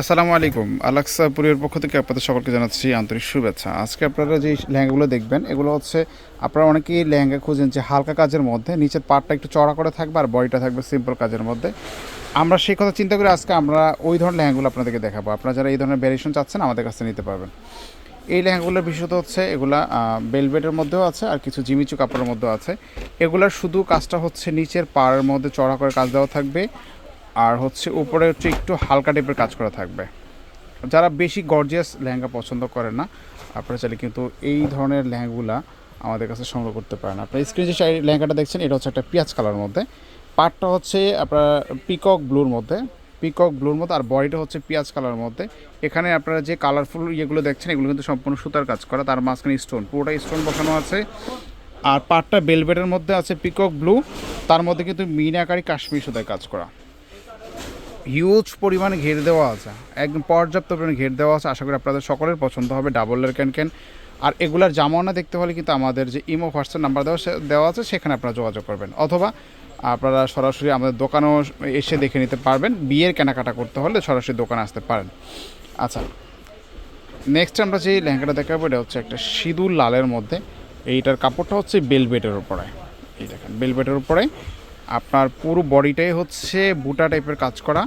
আসসালামু আলাইকুম। আলাক্সা পুরীর পক্ষ থেকে আপনাদের সকলকে জানাচ্ছি আন্তরিক শুভেচ্ছা। আজকে আপনারা যে লেহেঙ্গাগুলো দেখবেন, এগুলো হচ্ছে আপনারা অনেকেই লেহেঙ্গা খুঁজেন যে হালকা কাজের মধ্যে, নিচের পাটটা একটু চড়া করে থাকবে আর বডিটা থাকবে সিম্পল কাজের মধ্যে। আমরা সেই কথা চিন্তা করে আজকে আমরা ওই ধরনের লেহেঙ্গাগুলো আপনাদেরকে দেখাবো। আপনারা যারা এই ধরনের ভ্যারিয়েশন চাচ্ছেন, আমাদের কাছে নিতে পারবেন। এই লেহেঙ্গাগুলোর বিশেষত হচ্ছে এগুলা বেলভেটের মধ্যেও আছে আর কিছু জিমিচু কাপড়ের মধ্যেও আছে। এগুলার শুধু কাজটা হচ্ছে নিচের পাড়ের মধ্যে চড়া করে কাজ দেওয়া থাকবে। আর হচ্ছে উপরে হচ্ছে একটু হালকা টাইপের কাজ করা থাকবে। যারা বেশি গর্জিয়াস লেহেঙ্গা পছন্দ করেন না, আপনারা চাইলে কিন্তু এই ধরনের লেহেঙ্গাগুলা আমাদের কাছে সংগ্রহ করতে পারেন। আপনার স্ক্রিন যে লেহেঙ্গাটা দেখছেন, এটা হচ্ছে একটা পেঁয়াজ কালার মধ্যে। পাটটা হচ্ছে আপনার পিকক ব্লুর মধ্যে। পিকক ব্লুর মধ্যে আর বডিটা হচ্ছে পেঁয়াজ কালার মধ্যে। এখানে আপনারা যে কালারফুল ইয়েগুলো দেখছেন, এগুলো কিন্তু সম্পূর্ণ সুতার কাজ করা। তার মাঝখানে স্টোন পুরোটা স্টোন বসানো আছে। আর পাটটা বেলভেটের মধ্যে আছে পিকক ব্লু তার মধ্যে কিন্তু মিনাকারি কাশ্মীর সুতায় কাজ করা। হিউজ পরিমাণে ঘের দেওয়া আছে। একদম পর্যাপ্ত পরিমাণে ঘের দেওয়া আছে। আশা করি আপনাদের সকলের পছন্দ হবে ডাবলের ক্যান ক্যান আর এগুলার জামানা দেখতে হলে কিন্তু আমাদের যে ইমো হোয়াটসঅ্যাপ নাম্বার দেওয়া দেওয়া আছে, সেখানে আপনারা যোগাযোগ করবেন। অথবা আপনারা সরাসরি আমাদের দোকানেও এসে দেখে নিতে পারবেন। বিয়ের কেনাকাটা করতে হলে সরাসরি দোকানে আসতে পারেন। আচ্ছা নেক্সট আমরা যে লেহেঙ্গাটা দেখাবো, এটা হচ্ছে একটা সিঁদুর লালের মধ্যে। এইটার কাপড়টা হচ্ছে বেলবেটের উপরে। এই দেখেন বেলভেটের উপরে আপনার পুরো বডিটাই হচ্ছে বুটা টাইপের কাজ করা,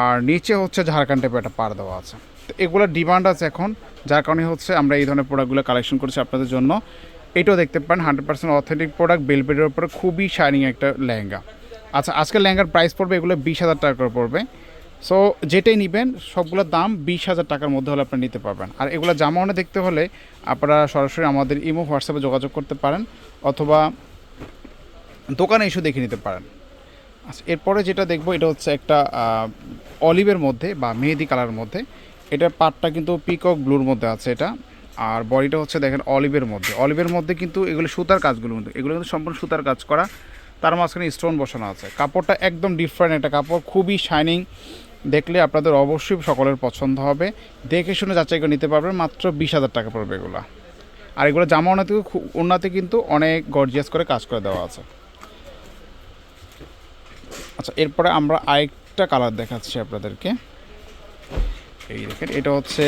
আর নিচে হচ্ছে ঝাড়খান্ড টাইপের একটা পার দেওয়া আছে। তো এগুলোর ডিমান্ড আছে এখন, যার কারণে হচ্ছে আমরা এই ধরনের প্রোডাক্টগুলো কালেকশন করছি আপনাদের জন্য। এটাও দেখতে পান হান্ড্রেড পার্সেন্ট অথেন্টিক প্রোডাক্ট বেলভেটের উপরে খুবই শাইনিং একটা লেহেঙ্গা। আচ্ছা আজকে লেহেঙ্গার প্রাইস পড়বে এগুলো বিশ হাজার টাকা করে পড়বে। সো যেটাই নেবেন সবগুলোর দাম বিশ হাজার টাকার মধ্যে হলে আপনারা নিতে পারবেন। আর এগুলো জামা জামানো দেখতে হলে আপনারা সরাসরি আমাদের ইমো, হোয়াটসঅ্যাপে যোগাযোগ করতে পারেন, অথবা দোকানে এসে দেখে নিতে পারেন। আচ্ছা এরপরে যেটা দেখব, এটা হচ্ছে একটা অলিভের মধ্যে বা মেহেদি কালারের মধ্যে। এটার পাটটা কিন্তু পিকক ব্লুর মধ্যে আছে এটা। আর বডিটা হচ্ছে দেখেন অলিভের মধ্যে। অলিভের মধ্যে কিন্তু এগুলো সুতার কাজগুলো কিন্তু, এগুলো কিন্তু সম্পূর্ণ সুতার কাজ করা। তার মাঝখানে স্টোন বসানো আছে। কাপড়টা একদম ডিফারেন্ট একটা কাপড়, খুবই শাইনিং দেখলে আপনাদের অবশ্যই সকলের পছন্দ হবে। দেখে শুনে যাচাই করে নিতে পারবেন, মাত্র বিশ হাজার টাকা পড়বে এগুলো। আর এগুলো জামা ওনাতে ওনাতে কিন্তু অনেক গর্জিয়াস করে কাজ করে দেওয়া আছে। আচ্ছা এরপরে আমরা আরেকটা কালার দেখাচ্ছি আপনাদেরকে। এই দেখেন, এটা হচ্ছে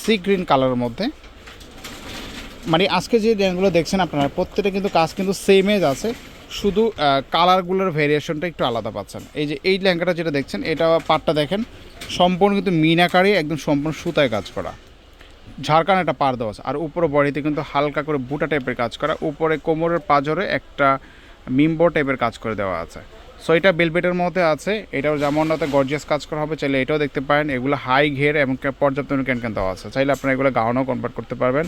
সি গ্রিন কালারের মধ্যে। মানে আজকে যে ডিজাইনগুলো দেখছেন আপনারা, প্রত্যেকটা কিন্তু কাজ কিন্তু সেমেজ আছে, শুধু কালারগুলোর ভেরিয়েশনটা একটু আলাদা পাচ্ছেন। এই যে এই লেহেঙ্গাটা যেটা দেখছেন, এটা পাটটা দেখেন, সম্পূর্ণ কিন্তু মিনাকারি, একদম সম্পূর্ণ সুতায় কাজ করা। ঝাড়খান একটা পার দেওয়া আছে, আর উপরে বডিতে কিন্তু হালকা করে বুটা টাইপের কাজ করা, উপরে কোমরের পাজরে একটা মিম্বো টাইপের কাজ করে দেওয়া আছে। সো এটা বেলবেটের মধ্যে আছে। এটাও যেমনটাতে গর্জিয়াস কাজ করা হবে, চাইলে এটাও দেখতে পারেন। এগুলো হাই ঘের এবং পর্যাপ্ত ক্যান ক্যান দেওয়া আছে। চাইলে আপনারা এগুলো গাউনও কনভার্ট করতে পারবেন।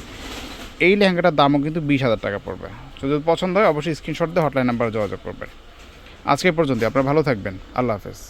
এই লেহেঙ্গাটার দামও কিন্তু বিশ হাজার টাকা পড়বে। যদি পছন্দ হয়, অবশ্যই স্ক্রিনশট দিয়ে হটলাইন নাম্বারে যোগাযোগ করবেন। আজকে পর্যন্ত আপনারা ভালো থাকবেন। আল্লাহ হাফেজ।